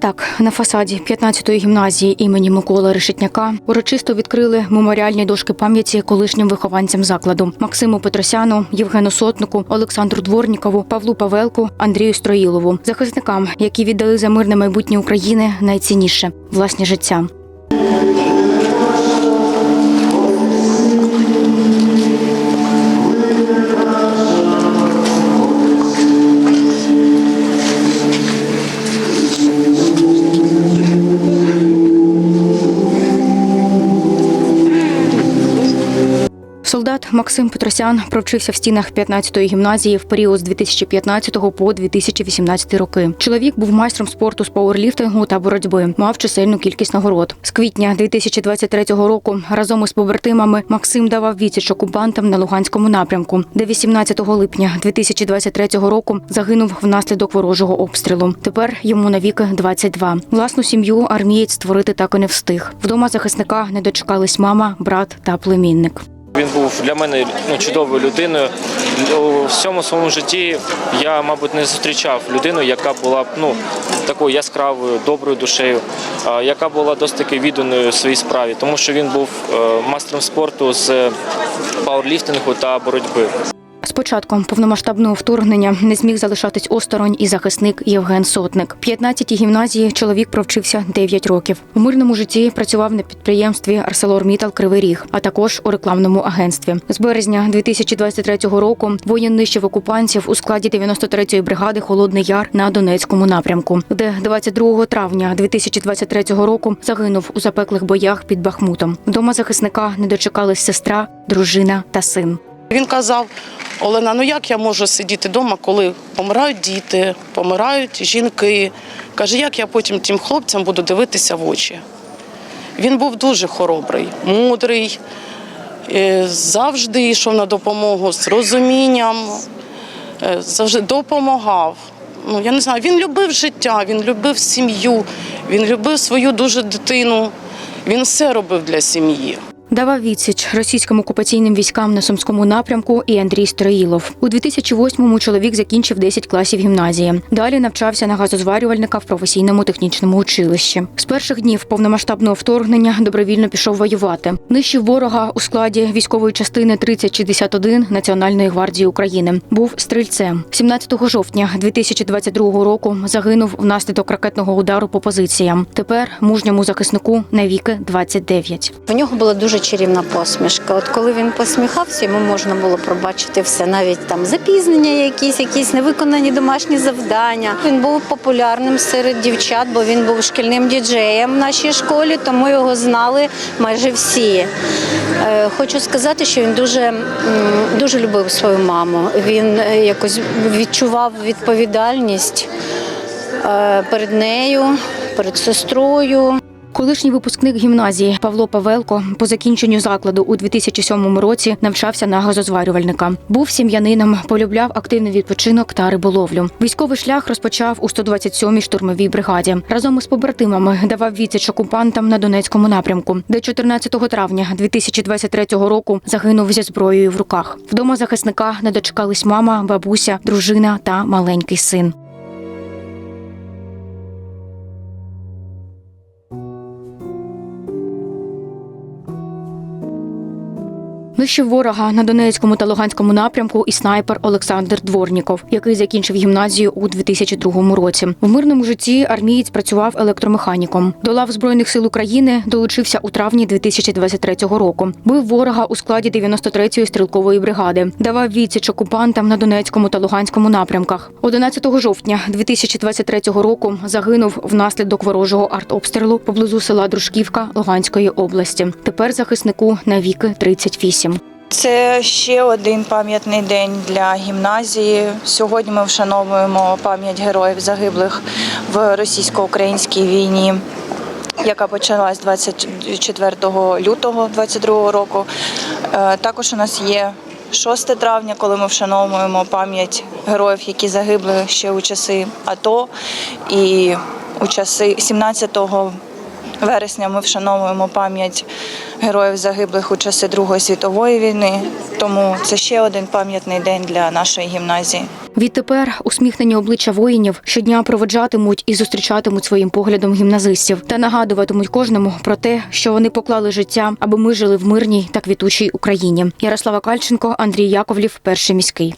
Так на фасаді 15-ї гімназії імені Миколи Решетняка урочисто відкрили меморіальні дошки пам'яті колишнім вихованцям закладу Максиму Петросяну, Євгену Сотнику, Олександру Дворнікову, Павлу Павелку, Андрію Строїлову, захисникам, які віддали за мирне майбутнє України найцінніше власне життя. Солдат Максим Петросян провчився в стінах 15-ї гімназії в період з 2015 по 2018 роки. Чоловік був майстром спорту з пауерліфтингу та боротьби, мав чисельну кількість нагород. З квітня 2023 року разом із побратимами Максим давав відсіч окупантам на Луганському напрямку, де 18 липня 2023 року загинув внаслідок ворожого обстрілу. Тепер йому навіки 22. Власну сім'ю армієць створити так і не встиг. Вдома захисника не дочекались мама, брат та племінник. Він був для мене ну, чудовою людиною. У всьому своєму житті я, мабуть, не зустрічав людину, яка була б ну, такою яскравою, доброю душею, яка була досить таки відданою своїй справі, тому що він був е, мастером спорту з пауерліфтингу та боротьби. З початком повномасштабного вторгнення не зміг залишатись осторонь і захисник Євген Сотник. В 15-й гімназії чоловік провчився 9 років. У мирному житті працював на підприємстві ArcelorMittal Кривий Ріг, а також у рекламному агентстві. З березня 2023 року воїн нищив окупантів у складі 93-ї бригади Холодний Яр на Донецькому напрямку, де 22 травня 2023 року загинув у запеклих боях під Бахмутом. Вдома захисника не дочекались сестра, дружина та син. Він казав: Олена, ну як я можу сидіти вдома, коли помирають діти, помирають жінки. Каже, як я потім тим хлопцям буду дивитися в очі. Він був дуже хоробрий, мудрий, е, завжди йшов на допомогу з розумінням, е, завжди допомагав. Ну, я не знаю, він любив життя, він любив сім'ю, він любив свою дуже дитину. Він все робив для сім'ї. Давав відсіч російським окупаційним військам на сумському напрямку і Андрій Строїлов. У 2008-му чоловік закінчив 10 класів гімназії. Далі навчався на газозварювальника в професійному технічному училищі. З перших днів повномасштабного вторгнення добровільно пішов воювати. Нищив ворога у складі військової частини 3061 Національної гвардії України. Був стрільцем. 17 жовтня 2022 року загинув внаслідок ракетного удару по позиціям. Тепер мужньому захиснику навіки 29. В нього була дуже чарівна посмішка. От коли він посміхався, йому можна було пробачити все, навіть там запізнення, якісь, якісь невиконані домашні завдання. Він був популярним серед дівчат, бо він був шкільним діджеєм в нашій школі, тому його знали майже всі. Е, Хочу сказати, що він дуже, дуже любив свою маму. Він е, якось відчував відповідальність е, перед нею, перед сестрою. Колишній випускник гімназії Павло Павелко по закінченню закладу у 2007 році навчався на газозварювальника. Був сім'янином, полюбляв активний відпочинок та риболовлю. Військовий шлях розпочав у 127-й штурмовій бригаді. Разом із побратимами давав відсіч окупантам на Донецькому напрямку, де 14 травня 2023 року загинув зі зброєю в руках. Вдома захисника не дочекались мама, бабуся, дружина та маленький син. Нищив ворога на Донецькому та Луганському напрямку і снайпер Олександр Дворніков, який закінчив гімназію у 2002 році. В мирному житті армієць працював електромеханіком. До лав збройних сил України долучився у травні 2023 року. Бив ворога у складі 93-ї стрілкової бригади. Давав відсіч окупантам на Донецькому та Луганському напрямках. 11 жовтня 2023 року загинув внаслідок ворожого артобстрілу поблизу села Дружківка Луганської області. Тепер захиснику навіки 38. Це ще один пам'ятний день для гімназії. Сьогодні ми вшановуємо пам'ять героїв загиблих в російсько-українській війні, яка почалась 24 лютого 2022 року. Е, Також у нас є 6 травня, коли ми вшановуємо пам'ять героїв, які загибли ще у часи АТО і у часи 17 вересня ми вшановуємо пам'ять героїв загиблих у часи Другої світової війни. Тому це ще один пам'ятний день для нашої гімназії. Відтепер усміхнені обличчя воїнів щодня проведжатимуть і зустрічатимуть своїм поглядом гімназистів та нагадуватимуть кожному про те, що вони поклали життя, аби ми жили в мирній та квітучій Україні. Ярослава Кальченко, Андрій Яковлів, перший міський.